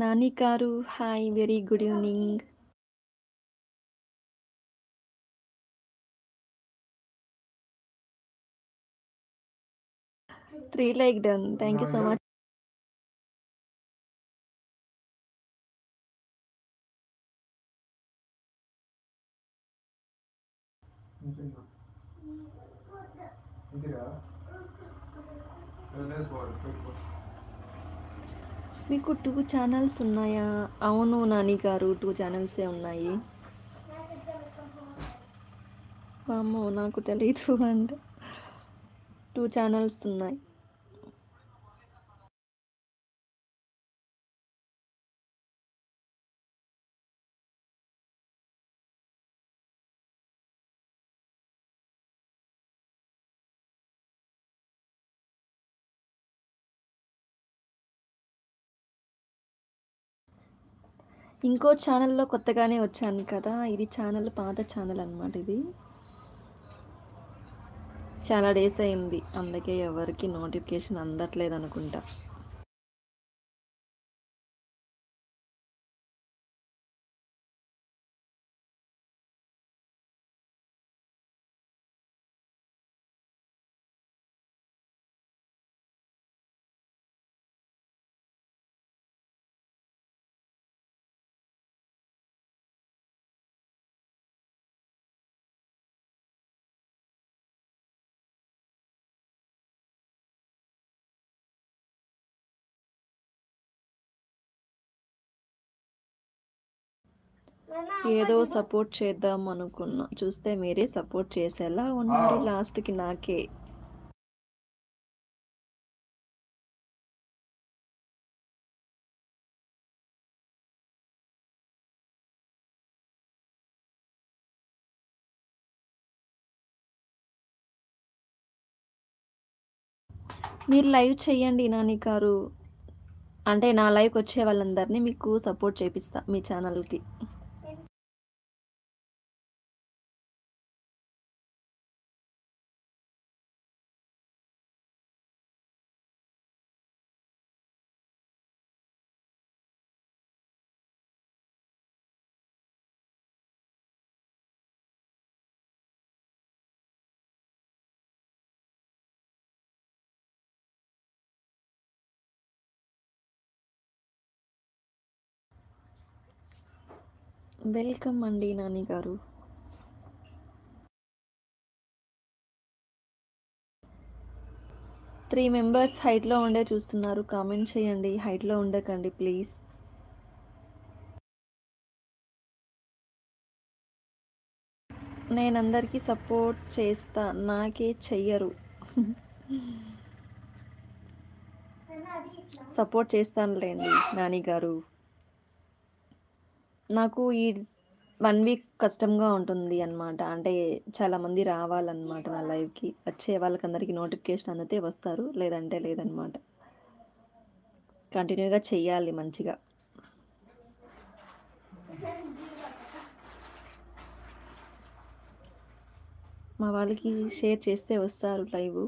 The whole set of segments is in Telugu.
నాని గారు hi very good evening. Three like done. Thank you so much. మీకు టూ ఛానల్స్ ఉన్నాయా? అవును నాని గారు టూ ఛానల్సే ఉన్నాయి. వామ్మో నాకు తెలీదు అండ్ టూ ఛానల్స్ ఉన్నాయి. ఇంకో ఛానల్లో కొత్తగానే వచ్చాను కదా ఇది ఛానల్ పాత ఛానల్ అనమాట ఇది. చాలా డేస్ అయింది అందుకే ఎవరికి నోటిఫికేషన్ అందట్లేదు అనుకుంటా. ఏదో సపోర్ట్ చేద్దాం అనుకున్నా. చూస్తే మీరే సపోర్ట్ చేసేలా ఉన్నారు లాస్ట్కి నాకే. మీరు లైవ్ చేయండి నాని గారు. అంటే నా లైవ్కి వచ్చే వాళ్ళందరినీ మీకు సపోర్ట్ చేపిస్తా మీ ఛానల్కి. వెల్కమ్ అండి నాని గారు. త్రీ మెంబర్స్ హైట్లో ఉండే చూస్తున్నారు. కామెంట్ చేయండి. హైట్లో ఉండకండి ప్లీజ్. నేను అందరికీ సపోర్ట్ చేస్తా. నాకే చెయ్యరు. సపోర్ట్ చేస్తానులేండి నాని గారు. నాకు ఈ వన్ వీక్ కష్టంగా ఉంటుంది అనమాట అంటే చాలామంది రావాలన్నమాట నా లైవ్కి వచ్చే వాళ్ళకందరికీ నోటిఫికేషన్ అందితే వస్తారు. లేదంటే లేదనమాట కంటిన్యూగా చెయ్యాలి మంచిగా. మా వాళ్ళకి షేర్ చేస్తే వస్తారు లైవ్.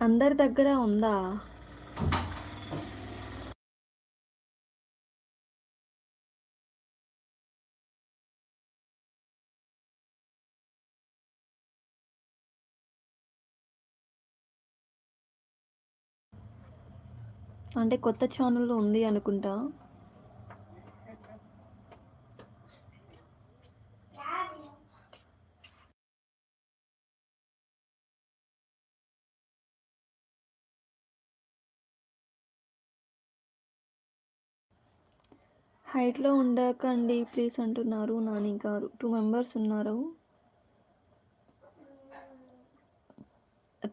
అందరి దగ్గర ఉందా? అంటే కొత్త ఛానల్ ఉంది అనుకుంటా. హైట్లో ఉండకండి ప్లీజ్ అంటున్నారు నాని గారు టూ మెంబర్స్ ఉన్నారు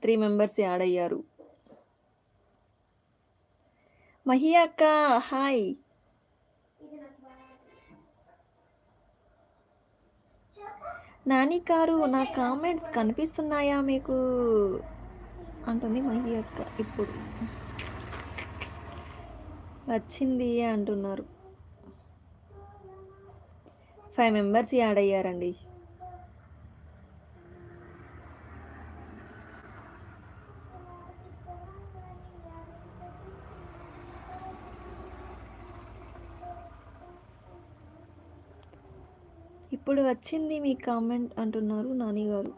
త్రీ మెంబర్స్ యాడ్ అయ్యారు. మహి అక్క హాయ్. నాని గారు నా కామెంట్స్ కనిపిస్తున్నాయా మీకు? అంటుంది మహి అక్క ఇప్పుడు. వచ్చింది అంటున్నారు. ఫైవ్ మెంబర్స్ యాడ్ అయ్యారండి. ఇప్పుడు వచ్చింది మీ కామెంట్ అంటున్నారు నాని గారు.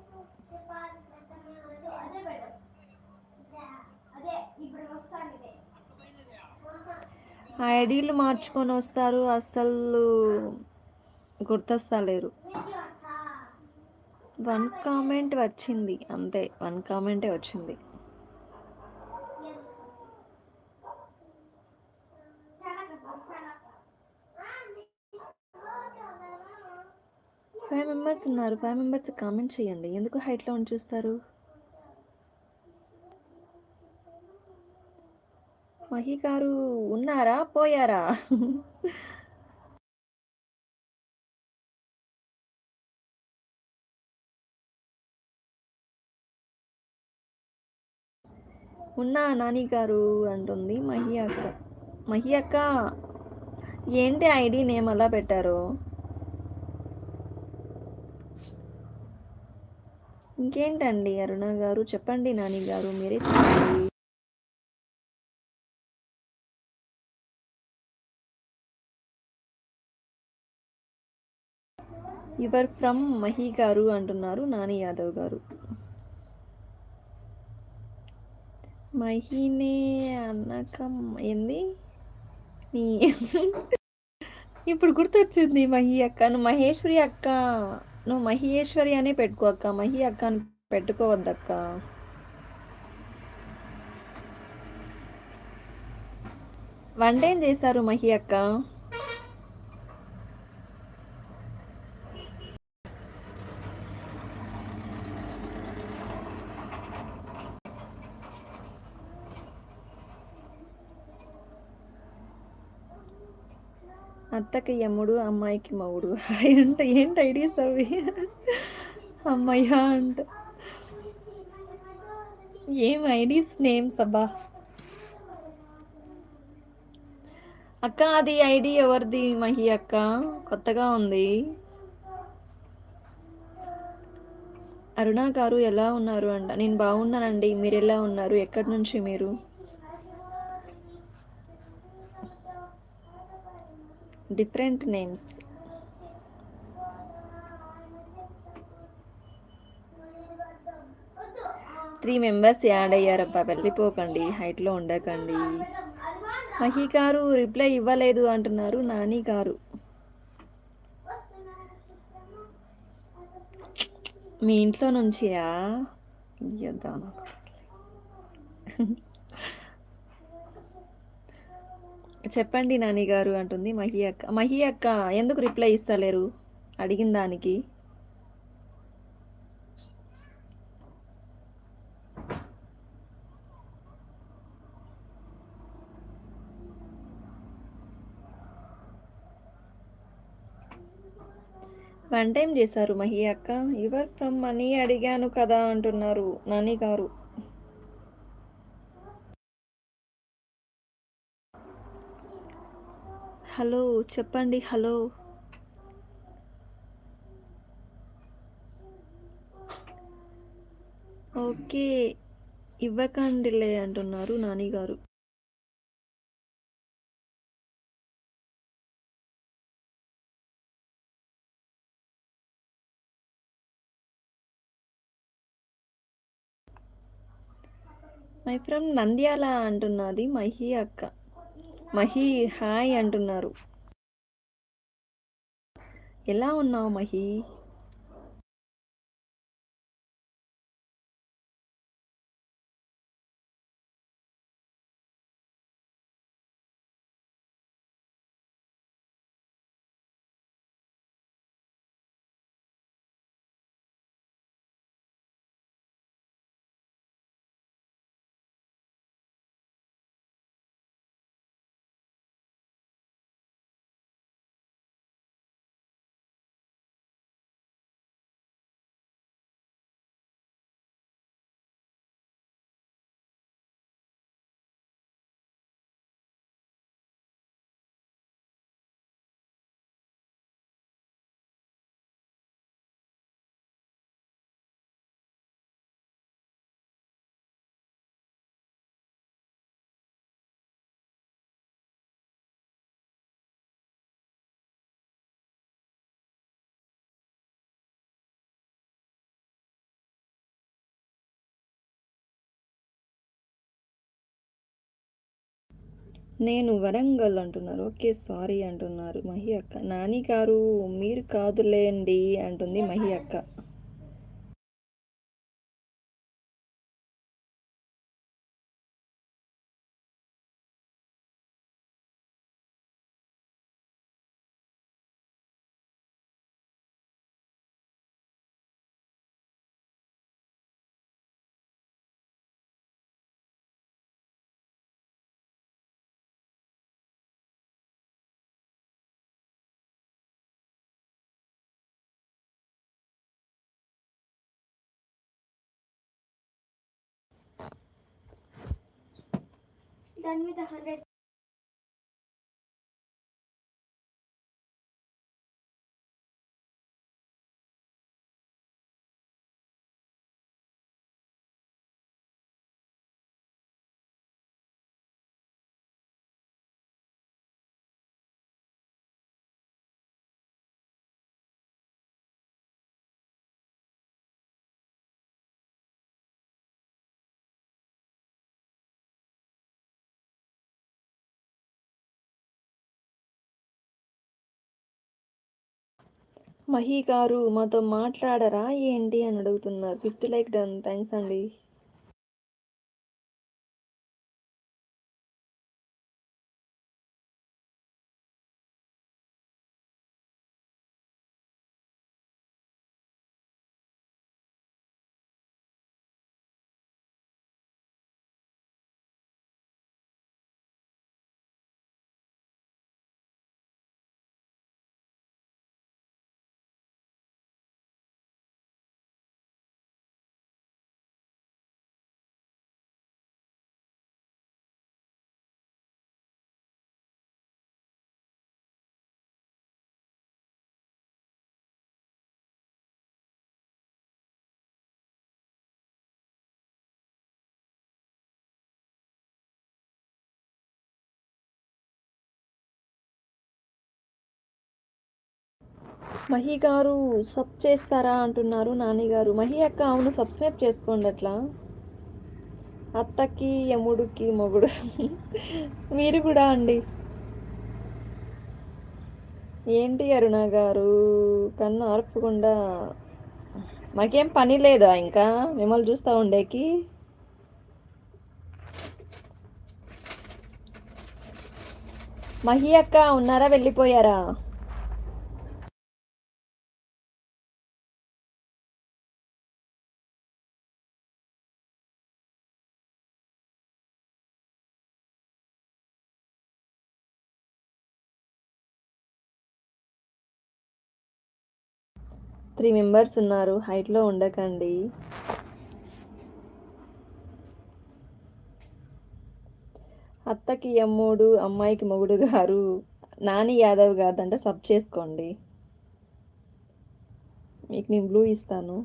ఐడీలు మార్చుకొనొస్తారు. అసలు గుర్తొస్తలేరు. వన్ కామెంట్ వచ్చింది. అంతే వన్ కామెంటే వచ్చింది. ఫైవ్ మెంబర్స్ ఉన్నారు. ఫైవ్ మెంబర్స్ కామెంట్ చేయండి. ఎందుకు హైట్‌లో ఉండి చూస్తారు? మహి గారు ఉన్నారా? పోయారా? ఉన్నా నాని గారు అంటుంది మహి అక్క. మహి అక్క ఏంటి ఐడి నేమ్ అలా పెట్టారు? ఇంకేంటండి అరుణ గారు చెప్పండి నాని గారు మీరే చెప్పండి. యువర్ ఫ్రమ్ మహి గారు అంటున్నారు నాని యాదవ్ గారు. మహినే అన్నాక ఏంది? నీ ఇప్పుడు గుర్తొచ్చింది మహి అక్క. నువ్వు మహేశ్వరి అక్క. నువ్వు మహేశ్వరి అనే పెట్టుకో అక్క. మహి అక్క అని పెట్టుకోవద్దక్క. వంటేం చేశారు మహి అక్క? అత్తకి యమ్ముడు, అమ్మాయికి మవుడు అంట ఏంటి ఐడియాస్ అవి? అమ్మయ్యా అంట. ఏం ఐడీస్ నేమ్స్ అబ్బా! అక్క అది ఐడి ఎవరిది మహి అక్క? కొత్తగా ఉంది. అరుణ గారు ఎలా ఉన్నారు అంట. నేను బాగున్నానండి. మీరెలా ఉన్నారు? ఎక్కడి నుంచి మీరు? Different names. Three members add అయ్యారబ్బా వెళ్ళిపోకండి. హైట్‌లో ఉండకండి. మహి గారు రిప్లై ఇవ్వలేదు అంటున్నారు నాని గారు. మీ ఇంట్లో నుంచియా? అయ్యో చెప్పండి నాని గారు అంటుంది మహి అక్క. మహి అక్క ఎందుకు రిప్లై ఇస్తలేరు? అడిగిన దానికి. వన్ టైం చేశారు మహి అక్క? యువర్ ఫ్రమ్ మనీ అడిగాను కదా అంటున్నారు నాని గారు. హలో చెప్పండి హలో. ఓకే. ఇవ్వకండిలే అంటున్నారు నాని గారు. మై ఫ్రమ్ నంద్యాల అంటున్నది మహి అక్క. మహి హాయ్ అంటున్నారు. ఎలా ఉన్నావు మహి? నేను వరంగల్ అంటున్నారు. ఓకే సారీ అంటున్నారు. మహి అక్క. నాని గారు మీరు కాదులేండి అంటుంది మహి అక్క. Done with the hundred. Mahi గారు మాతో మాట్లాడరా ఏంటి అని అడుగుతున్నారు. Fifth like done. థ్యాంక్స్ అండి. మహి గారు సబ్ చేస్తారా అంటున్నారు నాని గారు. మహి అక్క అవును సబ్స్క్రైబ్ చేసుకోండి అట్లా. అత్తకి యముడికి మొగుడు. మీరు కూడా అండి. ఏంటి అరుణ గారు? కన్ను ఆర్పకుండా. మాకేం పని లేదా ఇంకా? మిమ్మల్ని చూస్తూ ఉండేకి. మహి అక్క ఉన్నారా వెళ్ళిపోయారా? త్రీ మెంబర్స్ ఉన్నారు. హైట్లో ఉండకండి. అత్తకి అమ్ముడు అమ్మాయికి మొగుడు గారు నాని యాదవ్ గారు సబ్ చేసుకోండి. మీకు నేను బ్లూ ఇస్తాను.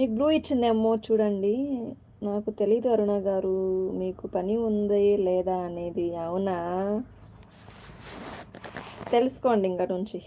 మీకు బ్లూ ఇచ్చిందేమో చూడండి. నాకు తెలియదు అరుణ గారు మీకు పని ఉంది లేదా అనేది. అవునా? తెలుసుకోండి ఇంకా నుంచి.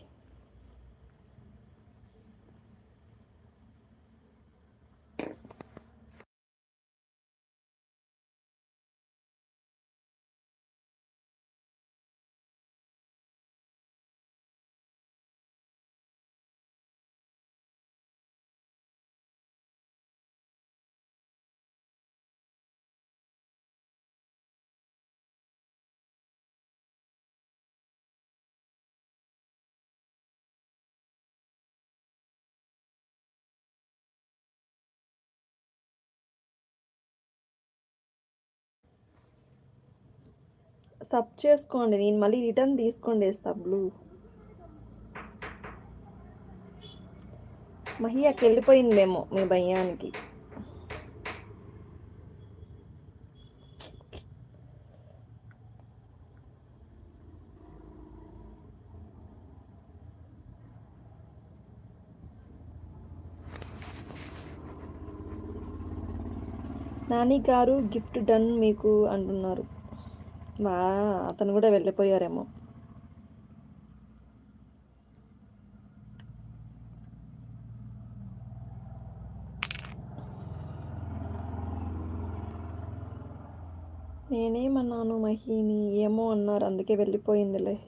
సబ్ చేసుకోండి నేను మళ్ళీ రిటర్న్ తీసుకోండి సబ్లు మహియాకి వెళ్ళిపోయిందేమో మీ భయానికి. నాని గారు గిఫ్ట్ డన్ మీకు అంటున్నారు. మా అతను కూడా వెళ్ళిపోయారేమో. నేనేమన్నాను మహిని? ఏమో అన్నారు అందుకే వెళ్ళిపోయిందిలే.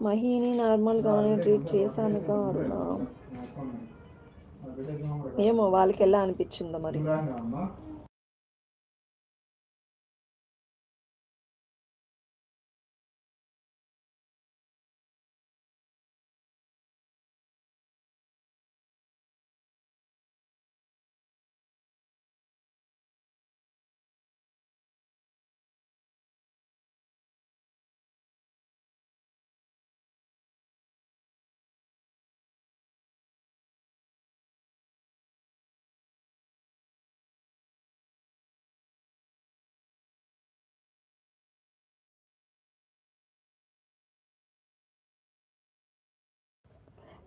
మహిని నార్మల్గానే ట్రీట్ చేశానుగా అరుణ? ఏమో వాళ్ళకి ఎలా అనిపించిందో మరి.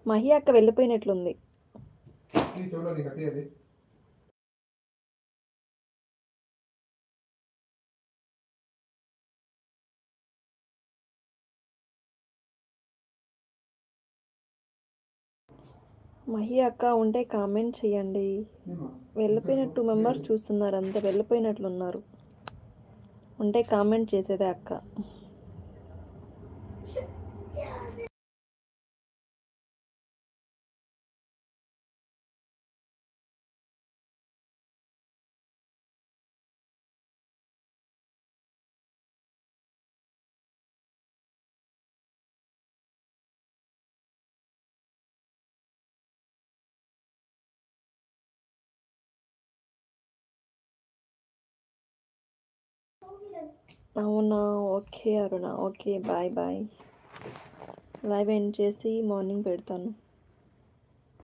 మహి అక్క వెళ్ళిపోయినట్లుంది. మహి అక్క ఉంటే కామెంట్ చేయండి. ఏమో? వెళ్ళిపోయిన టూ మెంబర్స్ చూస్తున్నారు అంతే వెళ్ళిపోయినట్లున్నారు. ఉంటే కామెంట్ చేసేదే అక్క. అవునా? Okay Aruna. Okay bye bye. Live end చేసి మార్నింగ్ పెడతాను.